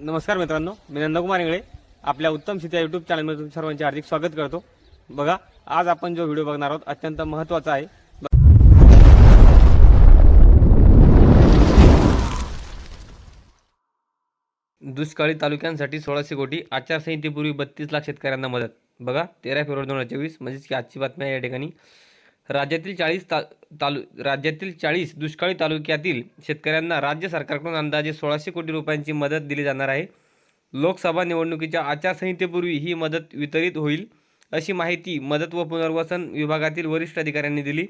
नमस्कार मित्रांनो मी नंदकुमार इंगळे. आपल्या उत्तम शेती या यूट्यूब चॅनलमध्ये तुमच्या सर्वांचे हार्दिक स्वागत करतो. बघा आज आपण जो व्हिडिओ बघणार आहोत अत्यंत महत्त्वाचा आहे. दुष्काळी तालुक्यांसाठी सोळाशे कोटी आचारसंहितेपूर्वी बत्तीस लाख शेतकऱ्यांना मदत. बघा तेरा फेब्रुवारी दोन हजार चोवीस म्हणजेच की आजची बातमी आहे या ठिकाणी. राज्यातील चाळीस ता तालु राज्यातील चाळीस दुष्काळी तालुक्यातील शेतकऱ्यांना राज्य सरकारकडून अंदाजे सोळाशे कोटी रुपयांची मदत दिली जाणार आहे. लोकसभा निवडणुकीच्या आचारसंहितेपूर्वी ही मदत वितरित होईल अशी माहिती मदत व पुनर्वसन विभागातील वरिष्ठ अधिकाऱ्यांनी दिली.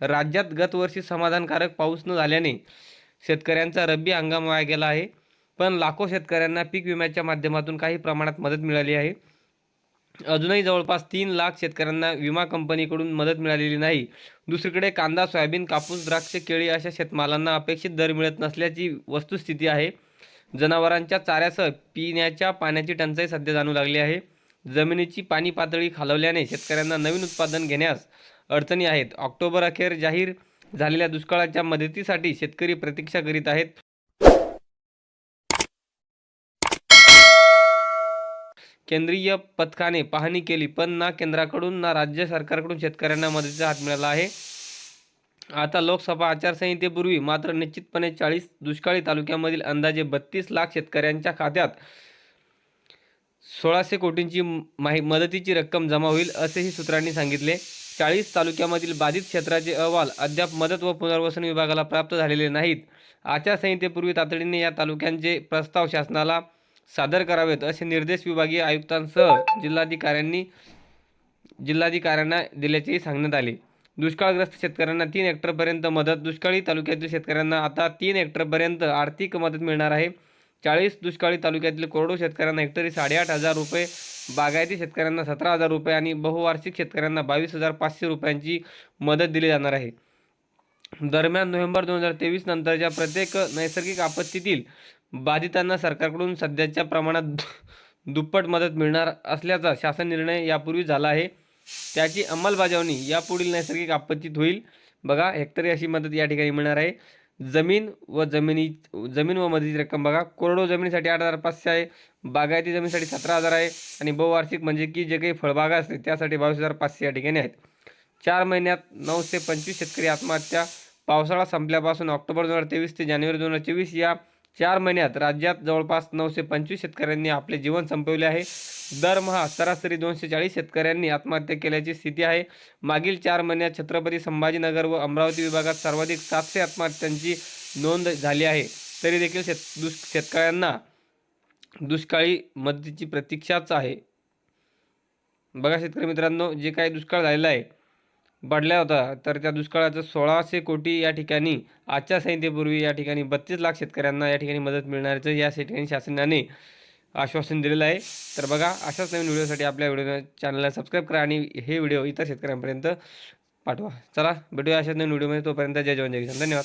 राज्यात गतवर्षी समाधानकारक पाऊस न झाल्याने शेतकऱ्यांचा रब्बी हंगाम वाया गेला आहे पण लाखो शेतकऱ्यांना पीक विम्याच्या माध्यमातून काही प्रमाणात मदत मिळाली आहे. अजूनही जवळपास तीन लाख शेतकऱ्यांना विमा कंपनीकडून मदत मिळालेली नाही. दुसरीकडे कांदा सोयाबीन कापूस द्राक्ष केळी अशा शेतमालांना अपेक्षित दर मिळत नसल्याची वस्तुस्थिती आहे. जनावरांच्या चाऱ्यासह पिण्याच्या पाण्याची टंचाई सध्या जाणू लागली आहे. जमिनीची पाणी पातळी खालवल्याने शेतकऱ्यांना नवीन उत्पादन घेण्यास अडचणी आहेत. ऑक्टोबर अखेर जाहीर झालेल्या दुष्काळाच्या मदतीसाठी शेतकरी प्रतीक्षा करीत आहेत. केंद्रीय पथकाने पाहणी केली पण ना केंद्राकडून ना राज्य सरकारकडून शेतकऱ्यांना मदतीचा हात मिळाला आहे. आता लोकसभा आचारसंहितेपूर्वी मात्र निश्चितपणे चाळीस दुष्काळी तालुक्यामधील अंदाजे बत्तीस लाख शेतकऱ्यांच्या खात्यात सोळाशे कोटींची माही मदतीची रक्कम जमा होईल असेही सूत्रांनी सांगितले. चाळीस तालुक्यामधील बाधित क्षेत्राचे अहवाल अद्याप मदत व पुनर्वसन विभागाला प्राप्त झालेले नाहीत. आचारसंहितेपूर्वी तातडीने या तालुक्यांचे प्रस्ताव शासनाला सादर करावेत असे निर्देश विभागीय आयुक्तांसह जिल्हाधिकाऱ्यांनी जिल्हाधिकाऱ्यांना दिल्याचेही सांगण्यात आले. दुष्काळग्रस्त शेतकऱ्यांना तीन हेक्टरपर्यंत मदत दुष्काळी तालुक्यातील शेतकऱ्यांना आता तीन हेक्टरपर्यंत आर्थिक मदत मिळणार आहे. चाळीस दुष्काळी तालुक्यातील करोडो शेतकऱ्यांना हेक्टरी साडेआठ हजार रुपये बागायती शेतकऱ्यांना सतरा हजार रुपये आणि बहुवार्षिक शेतकऱ्यांना बावीस हजार पाचशे रुपयांची मदत दिली जाणार आहे. दरम्यान नोव्हेंबर दोन हजार तेवीस नंतरच्या प्रत्येक नैसर्गिक आपत्तीतील बाधितांना सरकारकडून सध्याच्या प्रमाणात दु- दुप्पट मदत मिळणार असल्याचा शासन निर्णय यापूर्वी झाला आहे. त्याची अंमलबजावणी यापुढील नैसर्गिक आपत्तीत होईल. बघा हेक्टरी अशी मदत या ठिकाणी मिळणार आहे. जमीन व जमिनी जमीन व मदतीची रक्कम बघा. कोरडो जमिनीसाठी आठ हजार पाचशे आहे. बागायती जमिनीसाठी सतरा हजार आहे. आणि बहुवार्षिक म्हणजे की जे काही फळबागा असते त्यासाठी बावीस हजार पाचशे या ठिकाणी आहेत. चार महिन्यात नऊशे पंचवीस शेतकरी आत्महत्या पावसाळा संपल्यापासून ऑक्टोबर दोन हजार तेवीस ते जानेवारी दोन हजार चोवीस या चार महिन्यात राज्यात जवळपास नऊशे पंचवीस शेतकऱ्यांनी आपले जीवन संपवले आहे. दरमहा सरासरी दोनशे चाळीस शेतकऱ्यांनी आत्महत्या केल्याची स्थिती आहे. मागील चार महिन्यात छत्रपती संभाजीनगर व अमरावती विभागात सर्वाधिक सातशे आत्महत्यांची नोंद झाली आहे. तरी देखील शेत दुष् शेतकऱ्यांना दुष्काळी मदतीची प्रतीक्षाच आहे. बघा शेतकरी मित्रांनो जे काही दुष्काळ झालेला आहे पडला होता. तर त्या दुष्काळाचं सोळाशे कोटी या ठिकाणी आजच्या संहितेपूर्वी या ठिकाणी बत्तीस लाख शेतकऱ्यांना या ठिकाणी मदत मिळणारचं या ठिकाणी शासनाने आश्वासन दिलेलं आहे. तर बघा अशाच नवीन व्हिडिओसाठी आपल्या व्हिडिओ चॅनलला सबस्क्राईब करा आणि हे व्हिडिओ इतर शेतकऱ्यांपर्यंत पाठवा. चला भेटूया अशाच नवीन व्हिडिओमध्ये. तोपर्यंत जय जवान जय किसान. धन्यवाद.